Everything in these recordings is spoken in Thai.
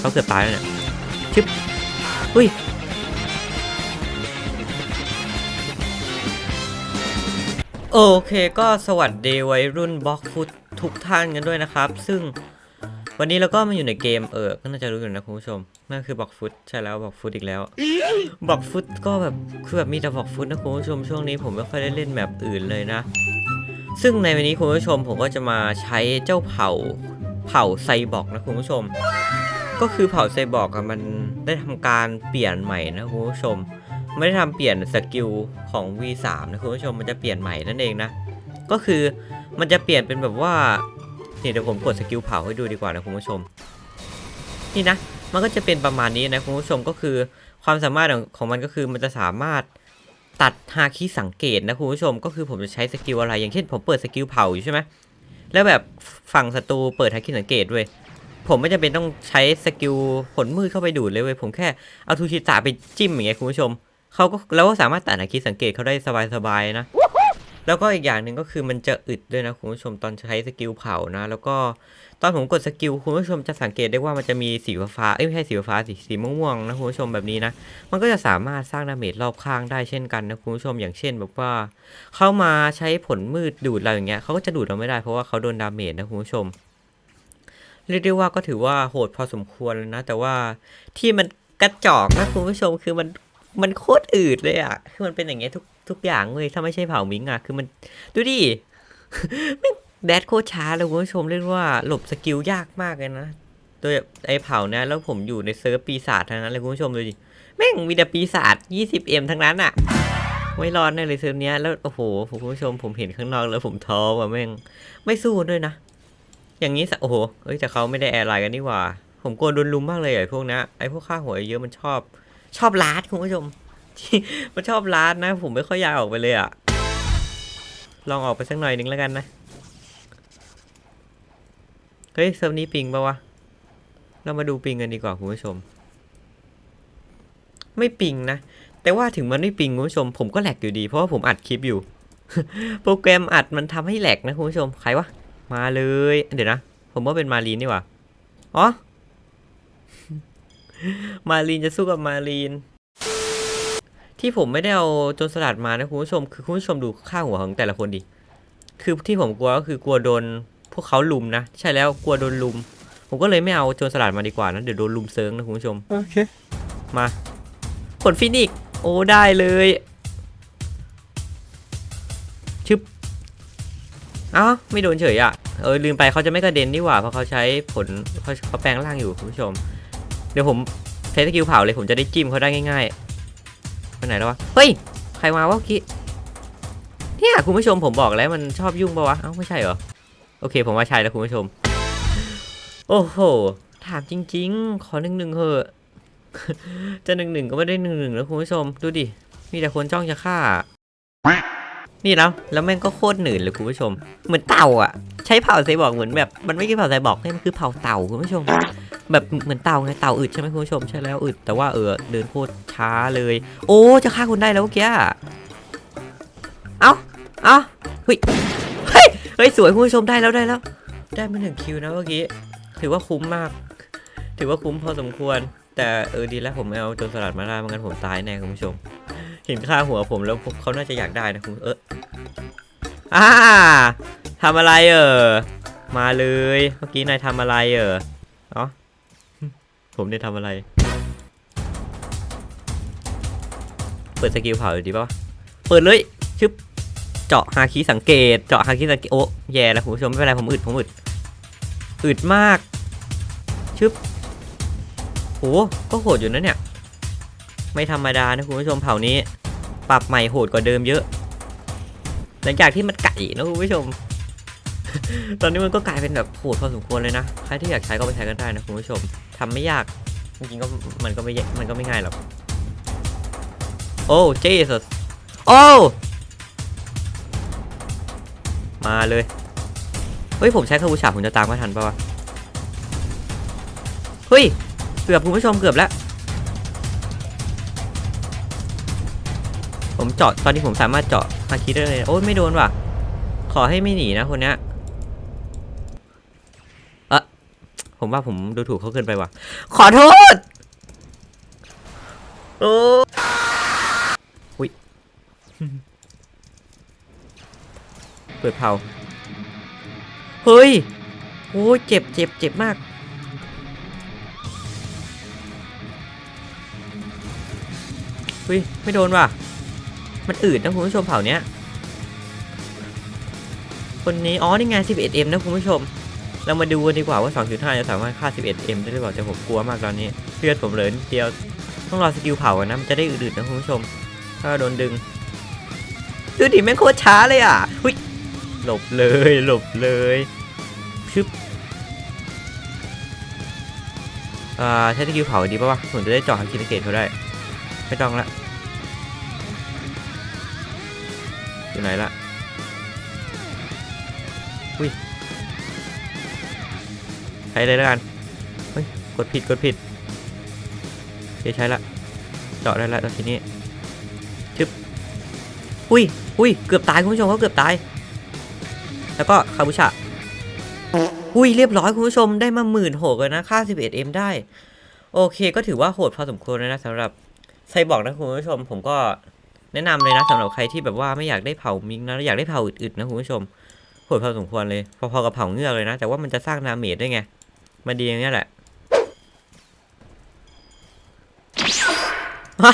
เขาเกือบตายแล้วเนี่ยชึบอุ้ยโอเคก็สวัสดีวัยรุ่นบล็อกฟุตทุกท่านกันด้วยนะครับ ซึ่งวันนี้เราก็มาอยู่ในเกมเออก็น่าจะรู้อยู่นะคุณผู้ชมนั่นคือบล็อกฟุตใช่แล้วบล็อกฟุตอีกแล้วบล็อกฟุตก็แบบคือแบบมีแต่บล็อกฟุตนะคุณผู้ชมช่วงนี้ผมไม่ค่อยได้เล่นแบบอื่นเลยนะ ซึ่งในวันนี้คุณผู้ชมผมก็จะมาใช้เจ้าเผ่าเผ่าไซบอร์กนะคุณผู้ชม ก็คือเผ่าไซบอร์กมันได้ทำการเปลี่ยนใหม่นะคุณผู้ชม ไม่ได้ทำเปลี่ยนสกิลของ V3 นะคุณผู้ชมมันจะเปลี่ยนใหม่นั่นเองนะ ก็คือมันจะเปลี่ยนเป็นแบบว่านี่เดี๋ยวผมกดสกิลเผาให้ดูดีกว่านะคุณผู้ชม นี่นะ มันก็จะเป็นประมาณนี้นะคุณผู้ชมก็คือความสามารถของของมันก็คือมันจะสามารถตัดฮาคิสังเกตนะคุณผู้ชม ก็คือผมจะใช้สกิลอะไร อย่างเช่นผมเปิดสกิลเผาอยู่ใช่ไหมแล้วแบบฝั่งศัตรูเปิดฮาคิสังเกตด้วย ผมไม่จำเป็นต้องใช้สกิลผลมืดเข้าไปดูดเลยเว้ยผมแค่เอาทูชิตะไปจิ้มอย่างเงี้ยคุณผู้ชมเขาก็แล้วก็สามารถตัดอาคิสังเกตเขาได้สบายๆนะ แล้วก็อีกอย่างหนึ่งก็คือมันจะอึดด้วยนะคุณผู้ชมตอนใช้สกิลเผานะ แล้วก็ตอนผมกดสกิลคุณผู้ชมจะสังเกตได้ว่ามันจะมีสีฟ้าเอ้ยไม่ใช่สีฟ้าสีสีม่วงๆนะคุณผู้ชมแบบนี้นะ มันก็จะสามารถสร้างดาเมจรอบข้างได้เช่นกันนะคุณผู้ชมอย่างเช่นแบบว่า เข้ามาใช้ผลมืดดูดเราอย่างเงี้ยเขาก็จะดูดเราไม่ได้เพราะว่าเขาโดนดาเมจนะคุณผู้ชม เรียกได้ว่าก็ถือว่าโหดพอสมควรเลยนะ แต่ว่าที่มันกระจอกนะคุณผู้ชมคือมันมันโคตรอืดเลยอะคือมันเป็นอย่างเงี้ยทุกทุกอย่างเลยถ้าไม่ใช่เผามิงอะคือมันดูดิแม่งแดดโคตรช้าเลยคุณผู้ชมเรียกว่าหลบสกิลยากมากเลยนะโดยไอเผาเนี่ยแล้วผมอยู่ในเซิร์ฟปีศาจทั้งนั้นเลยคุณผู้ชมดูดิแม่งมีแต่ปีศาจ 20M ทั้งนั้นอะไม่รอดแน่เลยเซิร์ฟเนี้ยแล้วโอ้โหคุณผู้ชมผมเห็นข้างนอกแล้วผมท้อว่ะแม่งไม่สู้ด้วยนะ อย่างนี้สะโอ้โหเอ้ยแต่เขาไม่ได้แอร์ไลน์กันนี่หว่า ผมกลัวโดนลุมมากเลยไอ้พวกนี้ไอ้พวกข้าหัวเยอะมันชอบ ชอบลาดคุณผู้ชม มันชอบลาดนะ ผมไม่ค่อยอยากออกไปเลยอะลองออกไปสักหน่อยนึงแล้วกันนะ เฮ้ยเซิร์ฟนี้ปิงปะวะ เรามาดูปิงกันดีกว่าคุณผู้ชม ไม่ปิงนะ แต่ว่าถึงมันไม่ปิงคุณผู้ชม ผมก็แหลกอยู่ดี เพราะว่าผมอัดคลิปอยู่ โปรแกรมอัดมันทำให้แหลกนะคุณผู้ชม ใครวะ มาเลย เดี๋ยวนะ ผมว่าเป็นมารีนนี่หว่าอ๋อ มารีนจะสู้กับมารีน ที่ผมไม่ได้เอาโจรสลัดมานะคุณผู้ชม คือคุณผู้ชมดูข้างหัวของแต่ละคนดิ คือที่ผมกลัวก็คือกลัวโดนพวกเขาลุมนะ ใช่แล้วกลัวโดนลุม ผมก็เลยไม่เอาโจรสลัดมาดีกว่านะ เดี๋ยวโดนลุมเซิงนะคุณผู้ชม โอเค มา ผลฟินิกซ์โอ้ได้เลย อ้าไม่โดนเฉยอะ เออลืมไปเขาจะไม่กระเด็นดีกว่าเพราะเขาใช้ผลเขาเขาแปลงร่างอยู่คุณผู้ชม เดี๋ยวผมใช้สกิลเผาเลยผมจะได้จิ้มเขาได้ง่ายๆไปไหนแล้ววะ เฮ้ย ใครมาวะเมื่อกี้เนี่ยคุณผู้ชมผมบอกแล้วมันชอบยุ่งปะวะ เอ้าไม่ใช่เหรอ โอเค ผมว่าใช่แล้วคุณผู้ชม โอ้โห ถามจริง ๆ ขอหนึ่งหนึ่งเถอะ จะหนึ่งหนึ่งก็ไม่ได้หนึ่งหนึ่งแล้วคุณผู้ชม ดูดิ มีแต่คนจ้องจะฆ่า นี่แล้วแล้วแม่งก็โคตรหนืดเลยคุณผู้ชม เหมือนเต่าอะ ใช้เผาไซบอร์กเหมือนแบบมันไม่ใช่เผาไซบอร์กมันคือเผาเต่าคุณผู้ชม แบบเหมือนเต่าไงเต่าอึดใช่ไหมคุณผู้ชมใช่แล้วอึดแต่ว่าเออเดินโคตรช้าเลย โอ้จะฆ่าคุณได้แล้วเมื่อกี้เอ้าเอ้าเฮ้ยเฮ้ยเฮ้ยสวยคุณผู้ชมได้แล้วได้แล้ว ได้มาหนึ่งคิวนะเมื่อกี้ถือว่าคุ้มมาก ถือว่าคุ้มพอสมควร แต่เออดีแล้วผมเอาโจรสลัดมาได้ไม่งั้นผมตายแน่คุณผู้ชม เห็นค่าหัวผมแล้วเขาน่าจะอยากได้นะคุณเอออ่าทำอะไรเออมาเลยเมื่อกี้นายทำอะไรเออเนาะผมได้ทำอะไร เปิดสกิลเผาดีป่ะเปิดเลยชึบเจาะฮาคิสังเกต เจาะฮาคิสังเกตโอ้แย่แล้วคุณผู้ชมไม่เป็นไรผมอึดผมอึดอึดมากชึบโหก็โหดอยู่นะเนี่ย ไม่ธรรมดานะคุณผู้ชมเผ่านี้ ปรับใหม่โหดกว่าเดิมเยอะ หลังจากที่มันไก่นะคุณผู้ชม ตอนนี้มันก็กลายเป็นแบบโหดพอสมควรเลยนะ ใครที่อยากใช้ก็ไปใช้กันได้นะคุณผู้ชมทำไม่ยาก จริงๆก็มันก็ไม่ยมันก็ไม่ง่ายหรอก โอ้เจสโอ้มาเลย เฮ้ยผมใช้คาบูชาผมจะตามไม่ทันปะวะ เฮ้ย เกือบคุณผู้ชมเกือบแล้ว ผมเจาะตอนนี้ผมสามารถเจาะมาคิดได้เลยโอ้ยไม่โดนว่ะ ขอให้ไม่หนีนะคนเนี้ยเอะผมผมว่าผมดูถูกเขาเกินไปว่ะ ขอโทษโอ้อุ้ยเปิดเผาเฮ้ยโอ้ยเจ็บเจ็บเจ็บมากเฮ้ยไม่โดนว่ะ มันอืดนะคุณผู้ชมเผ่าเนี้ย คนนี้ อ๋อ นี่ไง 11M นะคุณผู้ชม เรามาดูกันดีกว่าว่า 2.5 จะสามารถฆ่า 11M ได้หรือเปล่า แต่ผมกลัวมากตอนนี้เลือดผมเหลือนิดเดียว ต้องรอสกิลเผากันนะ มันจะได้อืดๆนะคุณผู้ชม ถ้าโดนดึง ดูดิแม่งโคตรช้าเลยอะหุยหลบเลย หลบเลยชึบอ่าใช้สกิลเผาดีป่าวะผมจะได้เจาะฮาคินเกตเขาได้ ไม่ต้องละ อยู่ไหนละอุ้ยใช้เลยแล้วกันเฮ้ยกดผิดกดผิดโอเคใช้ละเจาะได้แล้วตอนทีนี้ชึบอุ้ยอุ้ยเกือบตายคุณผู้ชมเขาเกือบตาย แล้วก็คาบุชะอุ้ยเรียบร้อยคุณผู้ชมได้มาหมื่นหกเลยนะค่า 11M ได้ โอเคก็ถือว่าโหดพอสมควรเลยนะสำหรับไซบอร์กนะคุณผู้ชมผมก็ แนะนำเลยนะสำหรับใครที่แบบว่าไม่อยากได้เผามิกนะอยากได้เผาอึดๆนะคุณผู้ชมโหดพอสมควรเลยพอๆกับเผาเงือกเลยนะ แต่ว่ามันจะสร้างดาเมจด้วยไงมันดีอย่างเงี้ยแหละฮะ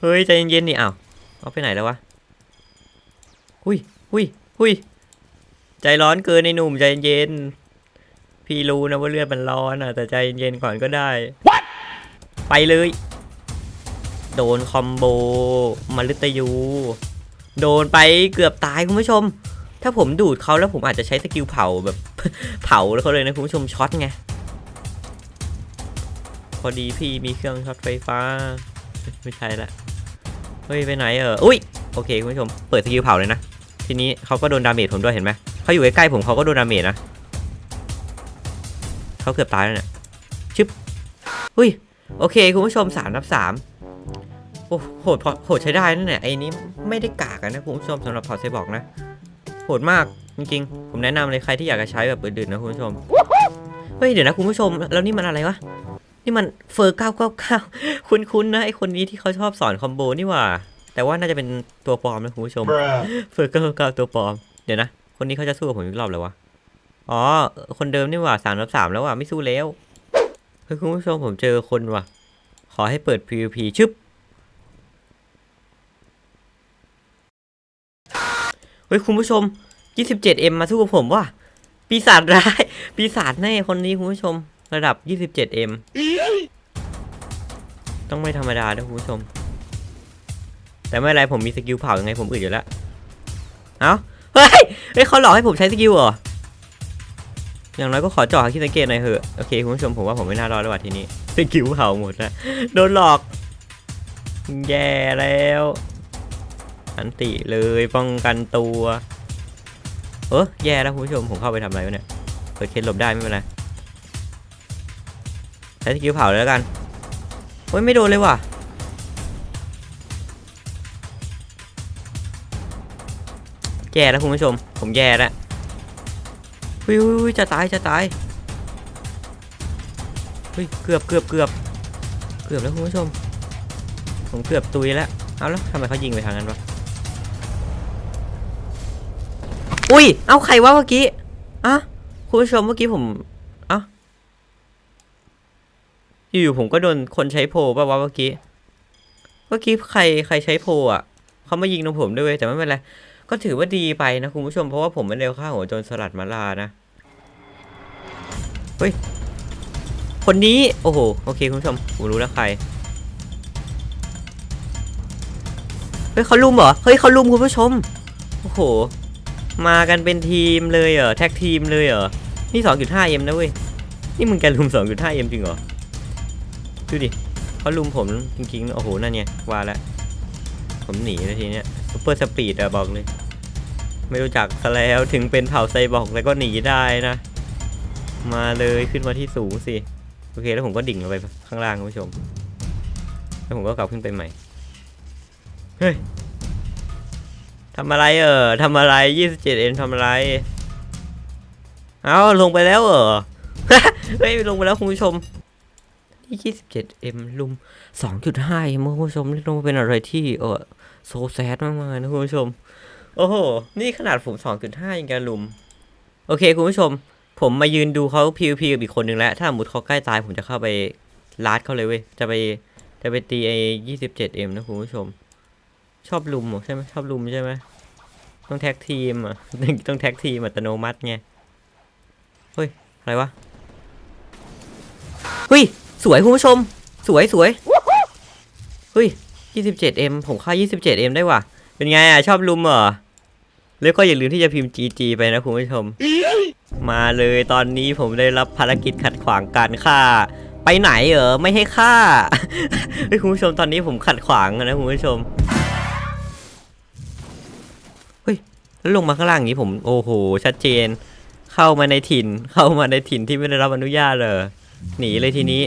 เฮ้ยใจเย็นๆนี่อ้าวเอาไปไหนแล้ววะหุยหุยหุยใจร้อนเกินในหนุ่มใจเย็นพี่รู้นะว่าเลือดมันร้อนอะแต่ใจเย็นก่อนก็ได้ไปเลย โดนคอมโบมาลึตยู โดนไปเกือบตายคุณผู้ชม ถ้าผมดูดเขาแล้วผมอาจจะใช้สกิลเผาแบบเผาแล้วเขาเลยนะคุณผู้ชมช็อตไง พอดีพี่มีเครื่องช็อตไฟฟ้า ไม่ใช่ละ เฮ้ย ไปไหนเอออุ้ยโอเคคุณผู้ชมเปิดสกิลเผาเลยนะ ทีนี้เขาก็โดนดาเมจผมด้วยเห็นไหมเขาอยู่ใกล้ๆผมเขาก็โดนดาเมจนะเขาเกือบตายแล้วเนี่ยชึบอุ้ย โอเค คุณผู้ชมสามนับสามโอ้โหดพอโหดใช้ได้นั่นแหละไอ้นี้ไม่ได้กากอะนะคุณผู้ชมสำหรับพอร์ตไซบอกนะ โหดมากจริงๆ ผมแนะนำเลยใครที่อยากจะใช้แบบอื่นๆนะคุณผู้ชม เฮ้ย เดี๋ยวนะคุณผู้ชม แล้วนี่มันอะไรวะ นี่มันเฟอร์999คุ้นๆนะไอคนนี้ที่เขาชอบสอนคอมโบนี่หว่า แต่ว่าน่าจะเป็นตัวปลอมนะคุณผู้ชม Bruh. เฟอร์999ตัวปลอม เดี๋ยวนะ คนนี้เขาจะสู้กับผมอีกรอบเลยวะ อ๋อ คนเดิมนี่หว่าสามรับสามแล้วว่ะไม่สู้แล้ว เฮ้ยคุณผู้ชมผมเจอคนว่ะ ขอให้เปิด PVP ชึบเฮ้ยคุณผู้ชม 27M มาสู้กับผมว่ะปีศาจร้าย ปีศาจแน่คนนี้คุณผู้ชม ระดับ 27M ต้องไม่ธรรมดานะคุณผู้ชม แต่ไม่ไรผมมีสกิลเผายังไงผมอึดอยู่แล้ว เอ้า เฮ้ย เฮ้ยเขาหลอกให้ผมใช้สกิลเหรอ อย่างน้อยก็ขอเจาะคิดสังเกตหน่อยเถอะโอเคคุณผู้ชมผมว่าผมไม่น่ารอดแล้วว่ะทีนี้สกิลเผาหมดแล้วโดนหลอก แย่แล้วอันติเลยป้องกันตัวเออแย่แล้วคุณผู้ชมผมเข้าไปทำอะไรวะเนี่ยเปิดเคสหลบได้ไม่เป็นไรใช้สกิลเผาเลยแล้วกันโอ้ยไม่โดนเลยว่ะแย่แล้วคุณผู้ชม ผมแย่แล้ว วิววิวจะตายจะตายเฮ้ยเกือบเกือบเกือบเกือบแล้วคุณผู้ชม ผมเกือบตุยแล้วเอาแล้วทำไมเขายิงไปทางนั้นวะอุ้ยเอาใครวะเมื่อกี้อะคุณผู้ชมเมื่อกี้ผมอะอยู่ๆผมก็โดนคนใช้โพป่ะวะเมื่อกี้เมื่อกี้ใครใครใช้โพอะเขามายิงตรงผมด้วยแต่ไม่เป็นไร ก็ถือว่าดีไปนะคุณผู้ชมเพราะว่าผมไม่เร็วฆ่าหัวโจรสลัดมาลานะ เฮ้ย คนนี้ โอ้โห โอเคคุณผู้ชมผมรู้แล้วใคร เฮ้ยเขาลุมเหรอ เฮ้ยเขาลุมคุณผู้ชม โอ้โห มากันเป็นทีมเลยเหรอ แท็กทีมเลยเหรอ นี่ 2.5M นะเว้ย นี่มึงแกลุม 2.5M จริงเหรอ ดูดิเขาลุมผมจริงๆ โอ้โห นั่นไงว่าแล้วผมหนีเลยทีเนี้ยซุปเปอร์สปีดอะบอกเลย ไม่รู้จักซะแล้วถึงเป็นเผ่าไซบอร์กแล้วก็หนีได้นะ มาเลยขึ้นมาที่สูงสิ โอเค แล้วผมก็ดิ่งลงไปข้างล่างคุณผู้ชม แล้วผมก็กลับขึ้นไปใหม่ เฮ้ยทำอะไรเออทำอะไร 27เอ็นทำอะไร เอาลงไปแล้วเหรอเฮ้ยลงไปแล้วคุณผู้ชมที่ 27M ลุม 2.5 M คุณผู้ชมลงมาเป็นอะไรที่เออโซแซดมากๆนะคุณผู้ชม โอ้โห นี่ขนาดผม2.5ยังกันลุม โอเคคุณผู้ชม ผมมายืนดูเขา PVP กับอีกคนหนึ่งแล้ว ถ้าสมมติเขาใกล้ตายผมจะเข้าไปลาดเขาเลยเว้ย จะไปจะไปตีไอ้ 27M นะคุณผู้ชม ชอบลุมใช่ไหมชอบลุมใช่ไหมต้องแท็กทีมอะ ต้องแท็กทีมอัตโนมัติไง เฮ้ย อะไรวะ เฮ้ย สวยคุณผู้ชม สวยสวยเฮ้ย 27M ผมเข้า 27M ได้ว่ะ เป็นไงอะชอบลุมเหรอแล้วก็อย่าลืมที่จะพิมพ์ GG ไปนะคุณผู้ชม มาเลยตอนนี้ผมได้รับภารกิจขัดขวางการฆ่า ไปไหนเหรอไม่ให้ฆ่าเฮ้ยคุณผู้ชมตอนนี้ผมขัดขวางนะคุณผู้ชมเฮ้ยแล้วลงมาข้างล่างอย่างนี้ผมโอ้โหชัดเจน เข้ามาในถิ่น เข้ามาในถิ่นที่ไม่ได้รับอนุญาตเลยหนีเลยทีนี้